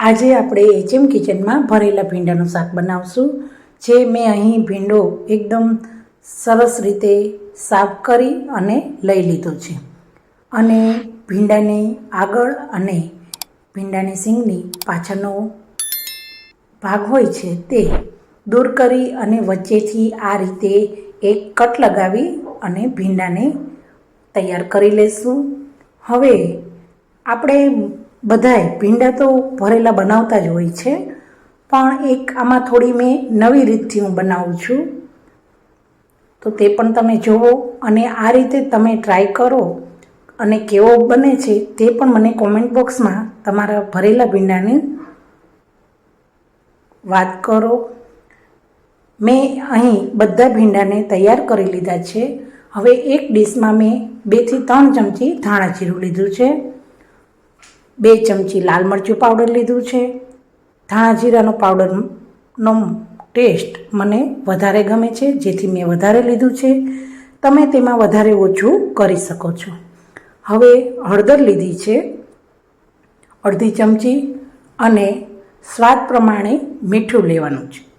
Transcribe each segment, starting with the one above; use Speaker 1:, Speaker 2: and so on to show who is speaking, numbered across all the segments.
Speaker 1: આજે આપણે એચએમ કિચનમાં ભરેલા ભીંડાનું શાક બનાવશું, જે મેં અહીં ભીંડો એકદમ સરસ રીતે સાફ કરી અને લઈ લીધો છે. અને ભીંડાની આગળ અને ભીંડાની સિંગની પાછળનો ભાગ હોય છે તે દૂર કરી અને વચ્ચેથી આ રીતે એક કટ લગાવી અને ભીંડાને તૈયાર કરી લઈશું હવે આપણે બધાય ભીંડા તો ભરેલા બનાવતા જ હોય છે, પણ એક આમાં થોડી મેં નવી રીતથી હું બનાવું છું. તો તે પણ તમે જુઓ અને આ રીતે તમે ટ્રાય કરો અને કેવો બને છે તે પણ મને કોમેન્ટ બોક્સમાં તમારા ભરેલા ભીંડાની વાત કરો. મેં અહીં બધા ભીંડાને તૈયાર કરી લીધા છે. હવે એક ડીશમાં મેં બેથી ત્રણ ચમચી ધાણા જીરું લીધું છે. બે ચમચી લાલ મરચું પાવડર લીધું છે. ધાણા જીરાનો પાવડરનો ટેસ્ટ મને વધારે ગમે છે, જેથી મેં વધારે લીધું છે. તમે તેમાં વધારે ઓછું કરી શકો છો. હવે હળદર લીધી છે. અડધી ચમચી અને સ્વાદ પ્રમાણે મીઠું લેવાનું છે.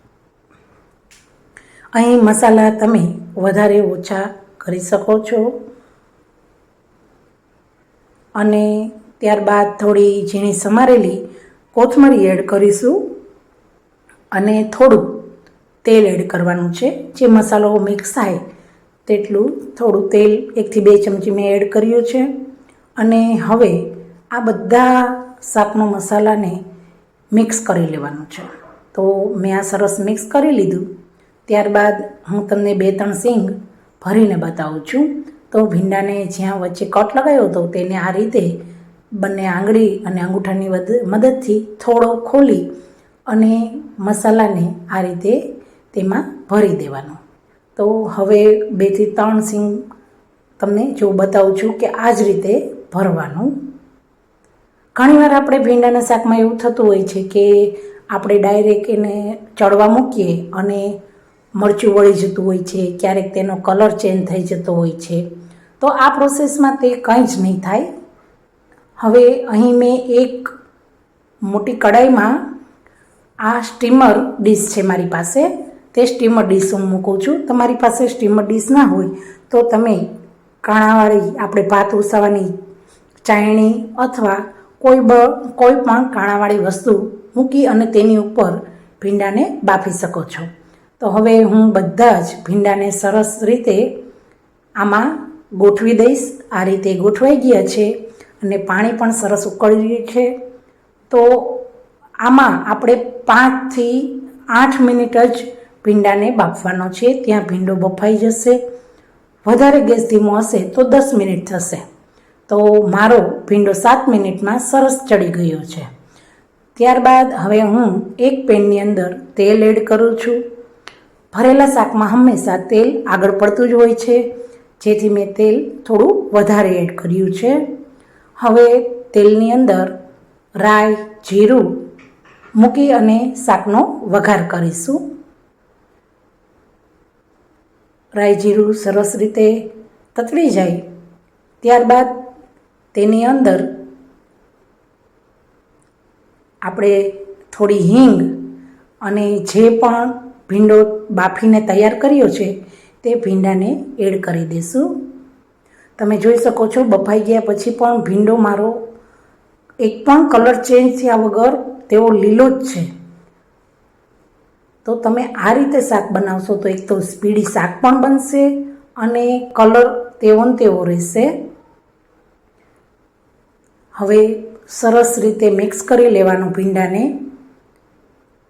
Speaker 1: અહીં મસાલા તમે વધારે ઓછા કરી શકો છો. અને ત્યારબાદ થોડી ઝીણી સમારેલી કોથમરી એડ કરીશું અને થોડું તેલ એડ કરવાનું છે. જે મસાલો મિક્સ થાય તેટલું થોડું તેલ એકથી બે ચમચી મેં એડ કર્યું છે. અને હવે આ બધા શાકનો મસાલાને મિક્સ કરી લેવાનું છે. તો મેં આ સરસ મિક્સ કરી લીધું. ત્યારબાદ હું તમને બે ત્રણ સિંગ ભરીને બતાવું છું. તો ભીંડાને જ્યાં વચ્ચે કટ લગાવ્યો હતો તેને આ રીતે બંને આંગળી અને અંગૂઠાની મદદથી થોડો ખોલી અને મસાલાને આ રીતે તેમાં ભરી દેવાનો. તો હવે બેથી ત્રણ સિંગ તમને જો બતાવું છું કે આ જ રીતે ભરવાનું. ઘણીવાર આપણે ભીંડાના શાકમાં એવું થતું હોય છે કે આપણે ડાયરેક્ટ એને ચડવા મૂકીએ અને મરચું વળી જતું હોય છે, ક્યારેક તેનો કલર ચેન્જ થઈ જતો હોય છે. તો આ પ્રોસેસમાં તે કંઈ જ નહીં થાય. હવે અહીં મેં એક મોટી કડાઈમાં આ સ્ટીમર ડીશ છે મારી પાસે. તે સ્ટીમર ડીશ હું મૂકું છું. તમારી પાસે સ્ટીમર ડીશ ના હોય તો તમે કાણાવાળી આપણે ભાત ઉસાવાની ચાયણી અથવા કોઈ બ, કોઈ પણ કાણાવાળી વસ્તુ મૂકી અને તેની ઉપર ભીંડાને બાફી શકો છો. તો હવે હું બધા જ ભીંડાને સરસ રીતે આમાં ગોઠવી દઈશ. આ રીતે ગોઠવાઈ ગયા છે. અને પાણી પણ સરસ ઉકળી રહ્યું છે. તો આમાં આપણે પાંચથી આઠ મિનિટ જ ભીંડાને બાફવાનો છે. ત્યાં ભીંડો બફાઈ જશે. વધારે ગેસ ધીમો હશે તો દસ મિનિટ થશે. તો મારો ભીંડો સાત મિનિટમાં સરસ ચડી ગયો છે. ત્યારબાદ હવે હું એક પેનની અંદર તેલ એડ કરું છું. ભરેલા શાકમાં હંમેશા તેલ આગળ પડતું જ હોય છે. જેથી મેં તેલ થોડું વધારે એડ કર્યું છે. હવે તેલની અંદર રાઈ, જીરું મૂકી અને શાકનો વઘાર કરીશું. રાઈ, જીરું સરસ રીતે તતળી જાય. ત્યારબાદ તેની અંદર આપણે થોડી હિંગ અને જે પણ ભીંડો બાફીને તૈયાર કર્યો છે તે ભીંડાને એડ કરી દઈશું તમે જોઈ શકો છો, બફાઈ ગયા પછી પણ ભીંડો મારો એક પણ કલર ચેન્જ થયા વગર તેવો લીલો જ છે. તો તમે આ રીતે શાક બનાવશો તો એક તો સ્પીડી શાક પણ બનશે અને કલર તેવો તેવો રહેશે. હવે સરસ રીતે મિક્સ કરી લેવાનું ભીંડાને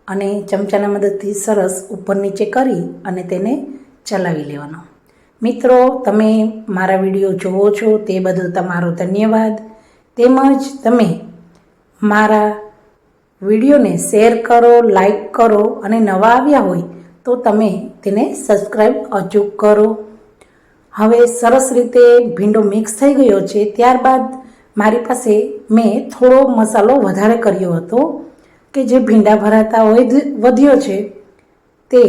Speaker 1: અને ચમચાના મદદથી સરસ ઉપર નીચે કરી અને તેને ચલાવી લેવાનો. મિત્રો, તમે મારા વીડિયો જોવો છો, તે બદલ તમારો ધન્યવાદ. તેમજ તમે મારા વિડીયોને શેર કરો, લાઈક કરો અને નવા આવ્યા હોય તો તમે તેને સબસ્ક્રાઈબ અચૂક કરો. હવે સરસ રીતે ભીંડો મિક્સ થઈ ગયો છે, ત્યારબાદ મારી પાસે મેં થોડો મસાલો વધારે કર્યો હતો કે જે ભીંડા ભરાતા હોય, વધ્યો છે, તે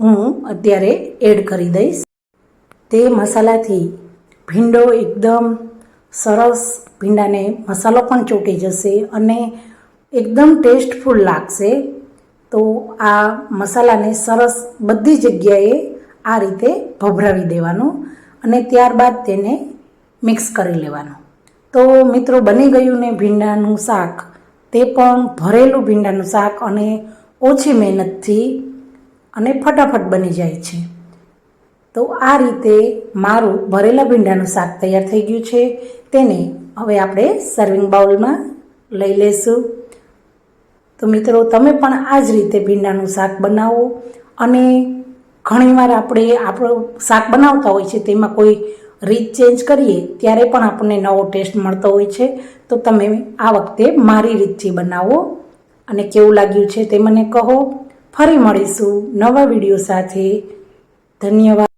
Speaker 1: હું અત્યારે એડ કરી દઈશ. તે મસાલાથી ભીંડો એકદમ સરસ ભીંડાને મસાલો પણ ચોંટી જશે અને એકદમ ટેસ્ટફુલ લાગશે. તો આ મસાલાને સરસ બધી જગ્યાએ આ રીતે ભભરાવી દેવાનું અને ત્યારબાદ તેને મિક્સ કરી લેવાનું. તો મિત્રો, બની ગયું ને ભીંડાનું શાક? તે પણ ભરેલું ભીંડાનું શાક અને ઓછી મહેનતથી અને ફટાફટ બની જાય છે. તો આ રીતે મારું ભરેલા ભીંડાનું શાક તૈયાર થઈ ગયું છે. તેને હવે આપણે સર્વિંગ બાઉલમાં લઈ લેશું. તો મિત્રો, તમે પણ આ જ રીતે ભીંડાનું શાક બનાવો અને ઘણીવાર આપણે આપણું શાક બનાવતા હોય છે તેમાં કોઈ રીત ચેન્જ કરીએ ત્યારે પણ આપણને નવો ટેસ્ટ મળતો હોય છે. તો તમે આ વખતે મારી રીતથી બનાવો અને કેવું લાગ્યું છે તે મને કહો. ફરી મળીશું નવા વીડિયો સાથે. ધન્યવાદ.